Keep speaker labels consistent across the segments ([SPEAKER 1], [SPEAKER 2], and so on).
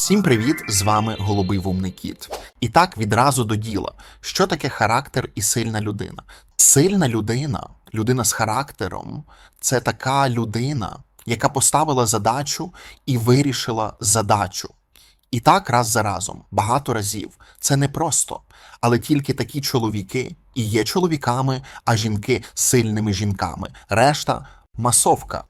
[SPEAKER 1] Всім привіт! З вами Голубий Вумний Кіт. І так відразу до діла. Що таке характер і сильна людина? Сильна людина, людина з характером, це така людина, яка поставила задачу і вирішила задачу. І так раз за разом, багато разів. Це не просто. Але тільки такі чоловіки і є чоловіками, а жінки сильними жінками. Решта масовка.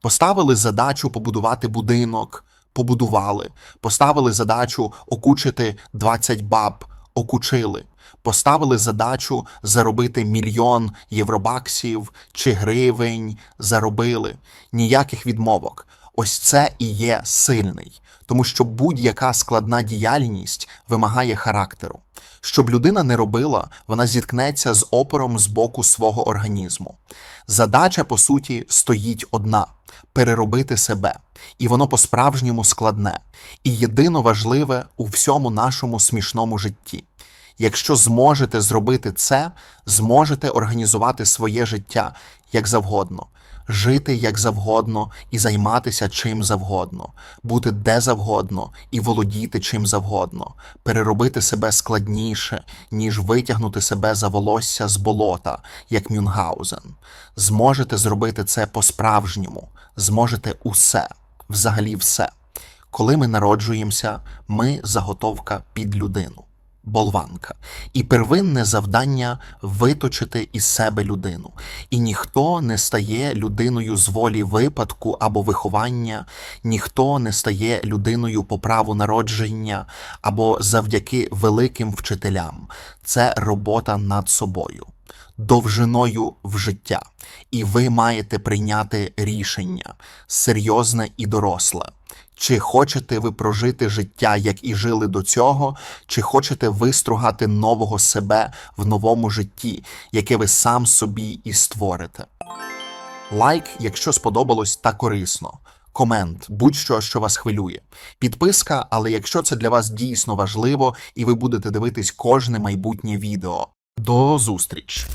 [SPEAKER 1] Поставили задачу побудувати будинок, побудували. Поставили задачу окучити 20 баб, окучили. Поставили задачу заробити мільйон євробаксів чи гривень, заробили. Ніяких відмовок. Ось це і є сильний, тому що будь-яка складна діяльність вимагає характеру. Щоб людина не робила, вона зіткнеться з опором з боку свого організму. Задача, по суті, стоїть одна переробити себе, і воно по-справжньому складне, і єдино важливе у всьому нашому смішному житті. Якщо зможете зробити це, зможете організувати своє життя як завгодно, жити як завгодно і займатися чим завгодно, бути де завгодно і володіти чим завгодно, переробити себе складніше, ніж витягнути себе за волосся з болота, як Мюнгаузен. Зможете зробити це по-справжньому, зможете усе, взагалі все. Коли ми народжуємося, ми заготовка під людину болванка. І первинне завдання виточити із себе людину. І ніхто не стає людиною з волі випадку або виховання, ніхто не стає людиною по праву народження або завдяки великим вчителям. Це робота над собою. Довжиною в життя, і ви маєте прийняти рішення серйозне і доросле. Чи хочете ви прожити життя, як і жили до цього, чи хочете вистругати нового себе в новому житті, яке ви сам собі і створите? Лайк, якщо сподобалось та корисно. Комент, будь-що, що вас хвилює. Підписка, але якщо це для вас дійсно важливо і ви будете дивитись кожне майбутнє відео. До зустріч!